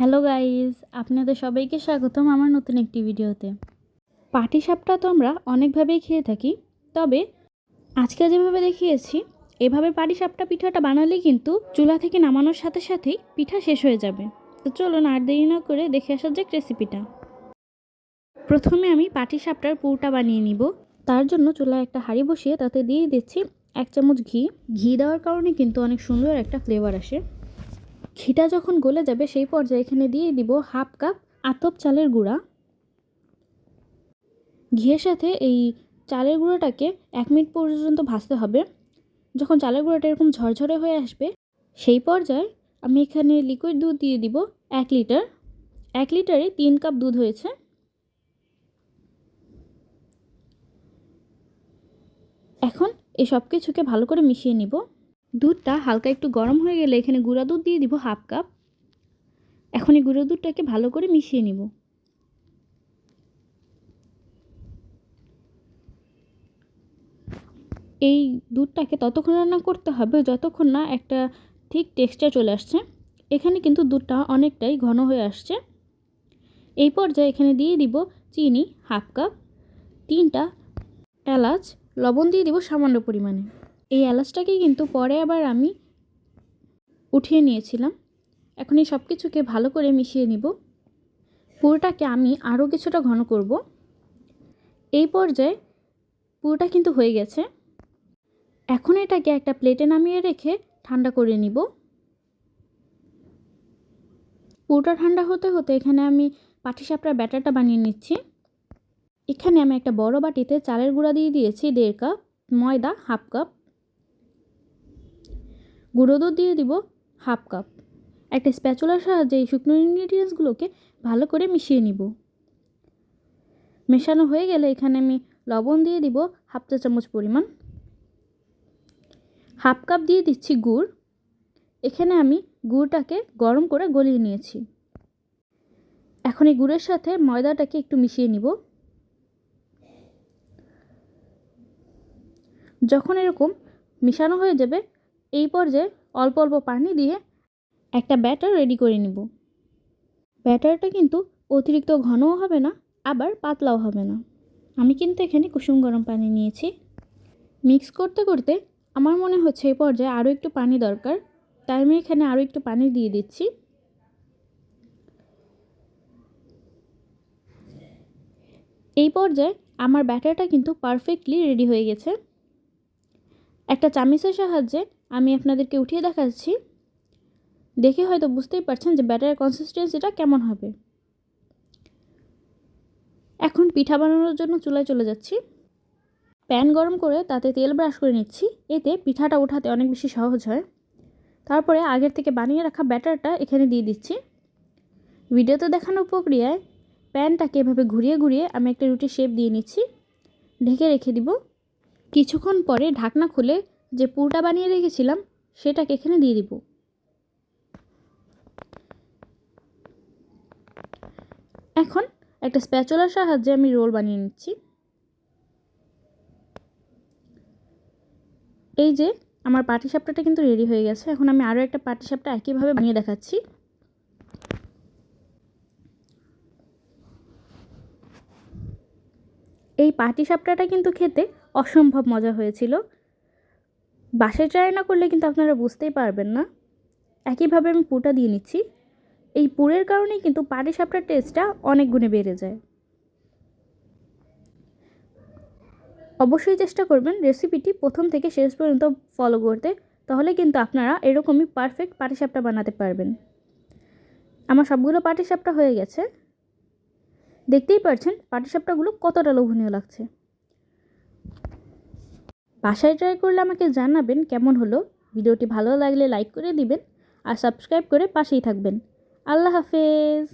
Hello guys আপনাদের সবাইকে স্বাগতম আমার নতুন একটি ভিডিওতে। পাটিসাপটা তো আমরা অনেকভাবেই খেয়ে থাকি, তবে আজকে যেভাবে দেখিয়েছি, এভাবে পাটিসাপটা পিঠাটা বানালে কিন্তু চুলা থেকে নামানোর সাথে সাথেই পিঠা শেষ হয়ে যাবে। তো চলুন আর দেরি না করে দেখে আসা যাক রেসিপিটা প্রথমে আমি পাটিসাপটার পুরটা বানিয়ে নিব। তার জন্য চুলায় একটা হাঁড়ি বসিয়ে তাতে দিয়ে দিচ্ছি এক চামচ ঘি। ঘি দেওয়ার কারণে কিন্তু অনেক সুন্দর একটা ফ্লেভার আসে। ঘিটা যখন গলে যাবে, সেই পর্যায়ে এখানে দিয়ে দিব হাফ কাপ আতপ চালের গুঁড়া। ঘিয়ের সাথে এই চালের গুঁড়োটাকে এক মিনিট পর্যন্ত ভাজতে হবে। যখন চালের গুঁড়োটা এরকম ঝরঝরে হয়ে আসবে, সেই পর্যায়ে আমি এখানে লিকুইড দুধ দিয়ে দিব এক লিটার। এক লিটারে তিন কাপ দুধ হয়েছে। এখন এই সব কিছুকে ভালো করে মিশিয়ে নিব। দুধটা হালকা একটু গরম হয়ে গেলে এখানে গুঁড়া দুধ দিয়ে দিব হাফ কাপ। এখন এই গুঁড়ো দুধটাকে ভালো করে মিশিয়ে নিব। এই দুধটাকে ততক্ষণ রান্না করতে হবে যতক্ষণ না একটা ঠিক টেক্সচার চলে আসছে। এখানে কিন্তু দুধটা অনেকটাই ঘন হয়ে আসছে। এই পর্যায়ে এখানে দিয়ে দিব চিনি হাফ কাপ, তিনটা এলাচ, লবণ দিয়ে দিব সামান্য পরিমাণে। এই এলাচটাকে কিন্তু পরে আবার আমি উঠিয়ে নিয়েছিলাম। এখন এই সব কিছুকে ভালো করে মিশিয়ে নিব। পুরোটাকে আমি আরও কিছুটা ঘন করব। এই পর্যায়ে পুরোটা কিন্তু হয়ে গেছে। এখন এটাকে একটা প্লেটে নামিয়ে রেখে ঠান্ডা করে নিব। পুরোটা ঠান্ডা হতে হতে এখানে আমি পাটিসাপটার ব্যাটারটা বানিয়ে নিচ্ছি। এখানে আমি একটা বড় বাটিতে চালের গুঁড়া দিয়ে দিয়েছি দেড় কাপ, ময়দা, হাফ কাপ। গুঁড়ো দুধ দিয়ে দিব হাফ কাপ। একটা স্প্যাচুলার সাহায্যে এই শুকনো ইনগ্রিডিয়েন্টসগুলোকে ভালো করে মিশিয়ে নিব। মেশানো হয়ে গেলে এখানে আমি লবণ দিয়ে দিব হাফ চা চামচ পরিমাণ। হাফ কাপ দিয়ে দিচ্ছি গুড়। এখানে আমি গুড়টাকে গরম করে গলিয়ে নিয়েছি। এখন এই গুড়ের সাথে ময়দাটাকে একটু মিশিয়ে নিব। যখন এরকম মিশানো হয়ে যাবে এই পর্যায়ে অল্প অল্প পানি দিয়ে একটা ব্যাটার রেডি করে নিব। ব্যাটারটা কিন্তু অতিরিক্ত ঘনও হবে না, আবার পাতলাও হবে না। আমি কিন্তু এখানে কুসুম গরম পানি নিয়েছি। মিক্স করতে করতে আমার মনে হচ্ছে এই পর্যায়ে আরও একটু পানি দরকার, তাই আমি এখানে আরও একটু পানি দিয়ে দিচ্ছি। এই পর্যায়ে আমার ব্যাটারটা কিন্তু পারফেক্টলি রেডি হয়ে গেছে। একটা চামিচের সাহায্যে আমি আপনাদেরকে উঠিয়ে দেখাচ্ছি। দেখে হয়তো বুঝতেই পারছেন যে ব্যাটারের কনসিস্টেন্সিটা কেমন হবে। এখন পিঠা বানানোর জন্য চুলায় চলে যাচ্ছি। প্যান গরম করে তাতে তেল ব্রাশ করে নিচ্ছি। এতে পিঠাটা ওঠাতে অনেক বেশি সহজ হয়। তারপরে আগের থেকে বানিয়ে রাখা ব্যাটারটা এখানে দিয়ে দিচ্ছি। ভিডিওতে দেখানো প্রক্রিয়ায় প্যানটাকে এভাবে ঘুরিয়ে ঘুরিয়ে আমি একটা রুটির শেপ দিয়ে নিচ্ছি। ঢেকে রেখে দিব। কিছুক্ষণ পরে ঢাকনা খুলে যে পুরটা বানিয়ে রেখেছিলাম, সেটাকে এখানে দিয়ে দিব। এখন একটা স্প্যাচুলার সাহায্যে আমি রোল বানিয়ে নিচ্ছি। এই যে, আমার পাটিসাপটাটা কিন্তু রেডি হয়ে গেছে। এখন আমি আরও একটা পাটিসাপটা একইভাবে বানিয়ে দেখাচ্ছি। এই পাটিসাপটাটা কিন্তু খেতে অসম্ভব মজা হয়েছিল। বাসায় ট্রাই না করলে কিন্তু আপনারা বুঝতেই পারবেন না। একইভাবে আমি পুরটা দিয়ে নিচ্ছি। এই পুরের কারণেই কিন্তু পাটিসাপটার টেস্টটা অনেক গুণে বেড়ে যায়। অবশ্যই চেষ্টা করবেন রেসিপিটি প্রথম থেকে শেষ পর্যন্ত ফলো করতে, তাহলে কিন্তু আপনারা এরকমই পারফেক্ট পাটিসাপটা বানাতে পারবেন। আমার সবগুলো পাটিসাপটা হয়ে গেছে। দেখতেই পারছেন পাটিসাপটাগুলো কতটা লোভনীয় লাগছে। বাসায় ট্রাই করলে আমাকে জানাবেন কেমন হলো। ভিডিওটি ভালো লাগলে লাইক করে দিবেন আর সাবস্ক্রাইব করে পাশেই থাকবেন। আল্লাহ হাফেজ।